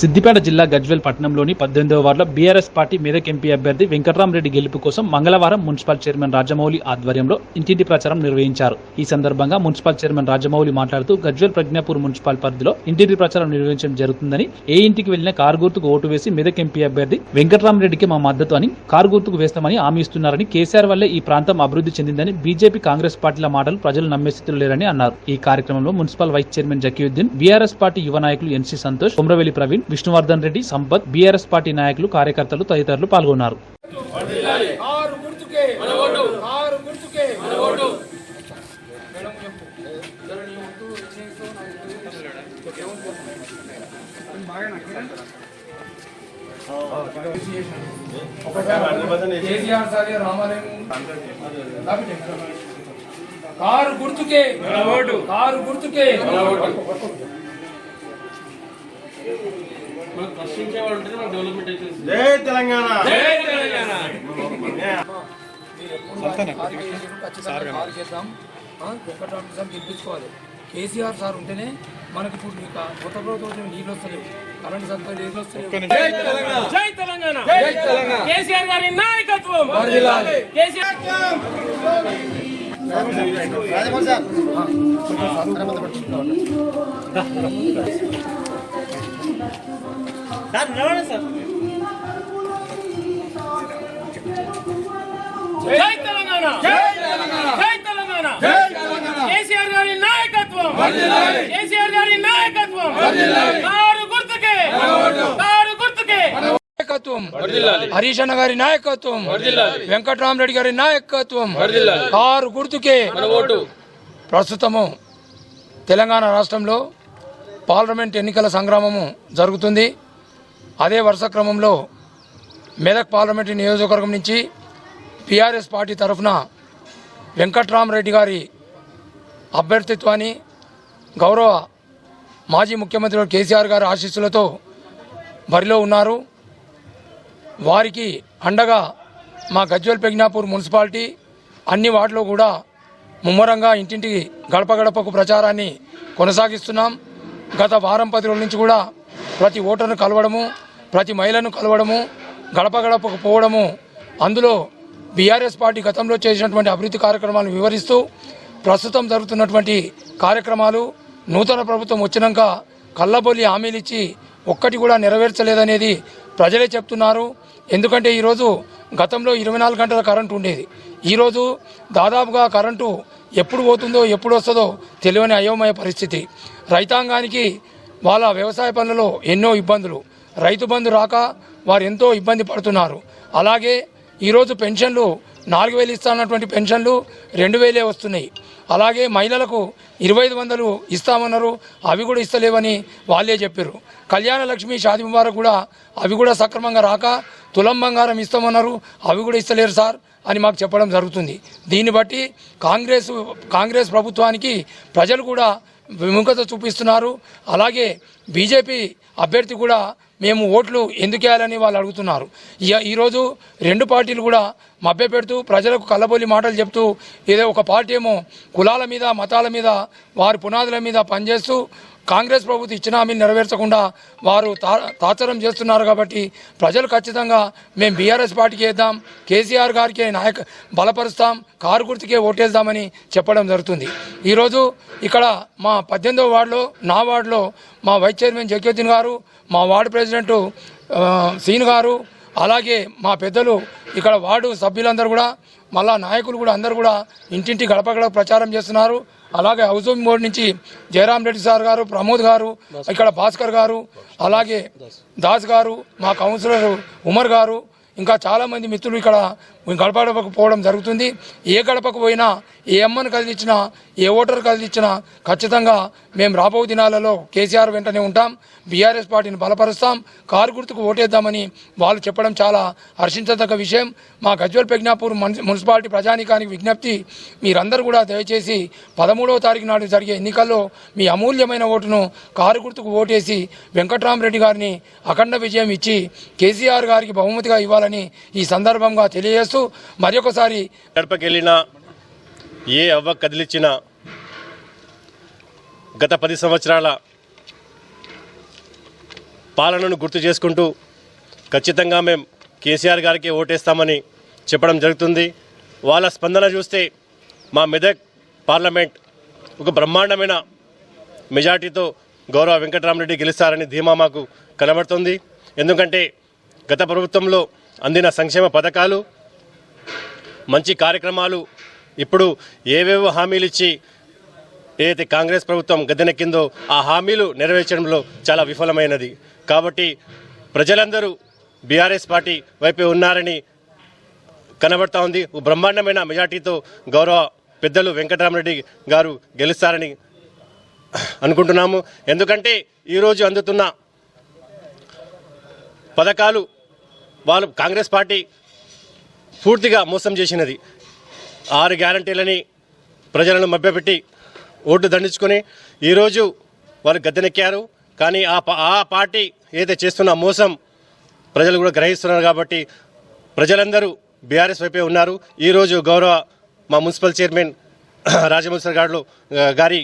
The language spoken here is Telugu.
సిద్దిపేట జిల్లా గజ్వేల్ పట్టణంలోని పద్దెనిమిదవ వార్డులో బీఆర్ఎస్ పార్టీ మెదక్ ఎంపీ అభ్యర్థి వెంకట్రామరెడ్డి గెలుపు కోసం మంగళవారం మున్సిపల్ చైర్మన్ రాజమౌళి ఆధ్వర్యంలో ఇంటింటి ప్రచారం నిర్వహించారు. ఈ సందర్భంగా మున్సిపల్ చైర్మన్ రాజమౌళి మాట్లాడుతూ గజ్వేల్ ప్రజ్ఞాపూర్ మున్సిపల్ పరిధిలో ఇంటింటి ప్రచారం నిర్వహించడం జరుగుతుందని ఏ ఇంటికి వెళ్ళినా కారు గుర్తుకు ఓటు వేసి మెదక్ ఎంపీ అభ్యర్థి వెంకట్రామరెడ్డికి మా మద్దతు అని కారు గుర్తుకు వేస్తామని హామీ ఇస్తున్నారని కేసీఆర్ వల్లే ఈ ప్రాంతం అభివృద్ధి చెందిందని బీజేపీ కాంగ్రెస్ పార్టీల మాటలు ప్రజలు నమ్మే స్థితిలో లేరని అన్నారు. ఈ కార్యక్రమంలో municipal vice chairman Zakiuddin BRS party యువ నాయకులు NC Santosh Umraveli Praveen Vishnuvardhan Reddy Sampath BRS party నాయకులు కార్యకర్తలు తదితరులు పాల్గొన్నారు. కేసీఆర్ సార్ రామారావు కారు గుర్తుకే. కారు గుర్తుకే. జై తెలంగాణ. గెలిపించుకోవాలి. కేసీఆర్ సార్ ఉంటేనే మనకి ఇప్పుడు మీకు ఆ కొత్త ప్రభుత్వం నీళ్ళు వస్తలేవు. కరెంట్ సదుపాయాలు నీళ్ళు వస్తలేవు. జై తెలంగాణ. కేసీఆర్ గారి నాయకత్వం. కేసీఆర్ జై తెలంగాణ. జై తెలంగాణ. కేసీఆర్ గారి నాయకత్వం. కేసీఆర్ గారి నాయకత్వం. కారు గుర్తుకే. కారు గుర్తుకే. నాయకత్వం. హరీష్ అన్న గారి నాయకత్వం. వెంకటరామరెడ్డి గారి నాయకత్వం. కారు గుర్తుకే. ప్రస్తుతము తెలంగాణ రాష్ట్రంలో పార్లమెంట్ ఎన్నికల సంగ్రామము జరుగుతుంది. అదే వరుస క్రమంలో మెదక్ పార్లమెంటు నియోజకవర్గం నుంచి పిఆర్ఎస్ పార్టీ తరఫున వెంకట్రామరెడ్డి గారి అభ్యర్థిత్వాన్ని గౌరవ మాజీ ముఖ్యమంత్రి కేసీఆర్ గారి ఆశీస్సులతో బరిలో ఉన్నారు. వారికి అండగా మా గజ్వల్ పెగ్నాపూర్ మున్సిపాలిటీ అన్ని వాటిలో కూడా ముమ్మరంగా ఇంటింటికి గడప గడపకు ప్రచారాన్ని కొనసాగిస్తున్నాం. గత వారం పది రోజుల నుంచి కూడా ప్రతి ఓటర్ను కలవడము ప్రతి మహిళను కలవడము గడప గడపకు పోవడము అందులో బీఆర్ఎస్ పార్టీ గతంలో చేసినటువంటి అభివృద్ధి కార్యక్రమాలను వివరిస్తూ ప్రస్తుతం జరుగుతున్నటువంటి కార్యక్రమాలు నూతన ప్రభుత్వం వచ్చినాక కళ్ళబొల్లి హామీలు ఇచ్చి ఒక్కటి కూడా నెరవేర్చలేదనేది ప్రజలే చెప్తున్నారు. ఎందుకంటే ఈరోజు గతంలో ఇరవై నాలుగు గంటల కరెంటు ఉండేది. ఈరోజు దాదాపుగా కరెంటు ఎప్పుడు పోతుందో ఎప్పుడు వస్తుందో తెలియని అయోమయ పరిస్థితి. రైతాంగానికి వాళ్ళ వ్యవసాయ పనులలో ఎన్నో ఇబ్బందులు. రైతు బంధు రాక వారు ఎంతో ఇబ్బంది పడుతున్నారు. అలాగే ఈరోజు పెన్షన్లు నాలుగు వేలు ఇస్తానన్నటువంటి పెన్షన్లు రెండు వేలే వస్తున్నాయి. అలాగే మహిళలకు ఇరవై ఐదు వందలు ఇస్తామన్నారు. అవి కూడా ఇస్తలేవని వాళ్ళే చెప్పారు. కళ్యాణ లక్ష్మి షాది ముబారక్ కూడా అవి కూడా సక్రమంగా రాక తులం బంగారం ఇస్తామన్నారు. అవి కూడా ఇస్తలేరు సార్ అని మాకు చెప్పడం జరుగుతుంది. దీన్ని బట్టి కాంగ్రెస్ కాంగ్రెస్ ప్రభుత్వానికి ప్రజలు కూడా విముఖత చూపిస్తున్నారు. అలాగే బీజేపీ అభ్యర్థి కూడా మేము ఓట్లు ఎందుకు వేయాలని వాళ్ళు అడుగుతున్నారు. ఈరోజు రెండు పార్టీలు కూడా మభ్యపెడుతూ ప్రజలకు కళ్ళబొల్లి మాటలు చెప్తూ ఏదో ఒక పార్టీ ఏమో కులాల మీద మతాల మీద వారి పునాదుల మీద పనిచేస్తూ కాంగ్రెస్ ప్రభుత్వం ఇచ్చిన హామీలు నెరవేర్చకుండా వారు తా- చేస్తున్నారు కాబట్టి ప్రజలు ఖచ్చితంగా మేము బీఆర్ఎస్ పార్టీకి వేద్దాం కేసీఆర్ గారికి నాయక బలపరుస్తాం కారు గుర్తుకే ఓటేద్దామని చెప్పడం జరుగుతుంది. ఈరోజు ఇక్కడ మా పద్దెనిమిదవ వార్డులో నా వార్డులో మా వైస్ చైర్మన్ జగ్యోద్దీన్ గారు మా వార్డు ప్రెసిడెంట్ సీన్ గారు అలాగే మా పెద్దలు ఇక్కడ వార్డు సభ్యులందరూ కూడా మళ్ళా నాయకులు కూడా అందరూ కూడా ఇంటింటి గడప గడప ప్రచారం చేస్తున్నారు. అలాగే హౌసింగ్ బోర్డు నుంచి జయరాం రెడ్డి సార్ గారు ప్రమోద్ గారు ఇక్కడ భాస్కర్ గారు అలాగే దాస్ గారు మా కౌన్సిలర్ ఉమర్ గారు ఇంకా చాలామంది మిత్రులు ఇక్కడ గడప పోవడం జరుగుతుంది. ఏ గడపకు పోయినా ఏ అమ్మను కదిలించినా ఏ ఓటర్ కదిలించినా ఖచ్చితంగా మేము రాబో దినాలలో కేసీఆర్ వెంటనే ఉంటాం. బీఆర్ఎస్ పార్టీని బలపరుస్తాం. కారు గుర్తుకు ఓటేద్దామని వాళ్ళు చెప్పడం చాలా హర్షించదగ్గ విషయం. మా గజ్వల్ పెజ్ఞాపూర్ మున్సిపాలిటీ ప్రజానీకానికి విజ్ఞప్తి మీరందరూ కూడా దయచేసి పదమూడవ తారీఖు నాడు జరిగే ఎన్నికల్లో మీ అమూల్యమైన ఓటును కారు గుర్తుకు ఓటేసి వెంకట్రామరెడ్డి గారిని అఖండ విజయం ఇచ్చి కేసీఆర్ గారికి బహుమతిగా ఇవ్వాలని ఈ సందర్భంగా తెలియజేస్తూ మరొకసారి గడపకెళ్ళినా ఏ అవ్వ కదిలిచ్చినా గత పది సంవత్సరాల పాలనను గుర్తు చేసుకుంటూ ఖచ్చితంగా మేము కేసీఆర్ గారికి ఓటేస్తామని చెప్పడం జరుగుతుంది. వాళ్ళ స్పందన చూస్తే మా మెదక్ పార్లమెంట్ ఒక బ్రహ్మాండమైన మెజార్టీతో గౌరవ వెంకటరామరెడ్డి గెలుస్తారని ధీమా మాకు కనబడుతుంది. ఎందుకంటే గత ప్రభుత్వంలో అందిన సంక్షేమ పథకాలు మంచి కార్యక్రమాలు ఇప్పుడు ఏవేవో హామీలు ఇచ్చి ఏదైతే కాంగ్రెస్ ప్రభుత్వం గద్దెనెక్కిందో ఆ హామీలు నెరవేర్చడంలో చాలా విఫలమైనది. కాబట్టి ప్రజలందరూ బీఆర్ఎస్ పార్టీ వైపే ఉన్నారని కనబడతా ఉంది. ఓ బ్రహ్మాండమైన మెజార్టీతో గౌరవ పెద్దలు వెంకటరామరెడ్డి గారు గెలుస్తారని అనుకుంటున్నాము. ఎందుకంటే ఈరోజు అందుతున్న పథకాలు వాళ్ళు కాంగ్రెస్ పార్టీ పూర్తిగా మోసం చేసినది. ఆరు గ్యారంటీలని ప్రజలను మభ్యపెట్టి ఓటు దండించుకొని ఈరోజు వాళ్ళు గద్దెనెక్కారు. కానీ ఆ ఆ పార్టీ ఏదైతే చేస్తున్న మోసం ప్రజలు కూడా గ్రహిస్తున్నారు కాబట్టి ప్రజలందరూ బీఆర్ఎస్ వైపే ఉన్నారు. ఈరోజు గౌరవ మా మున్సిపల్ చైర్మన్ రాజమోహన్ గారు గారి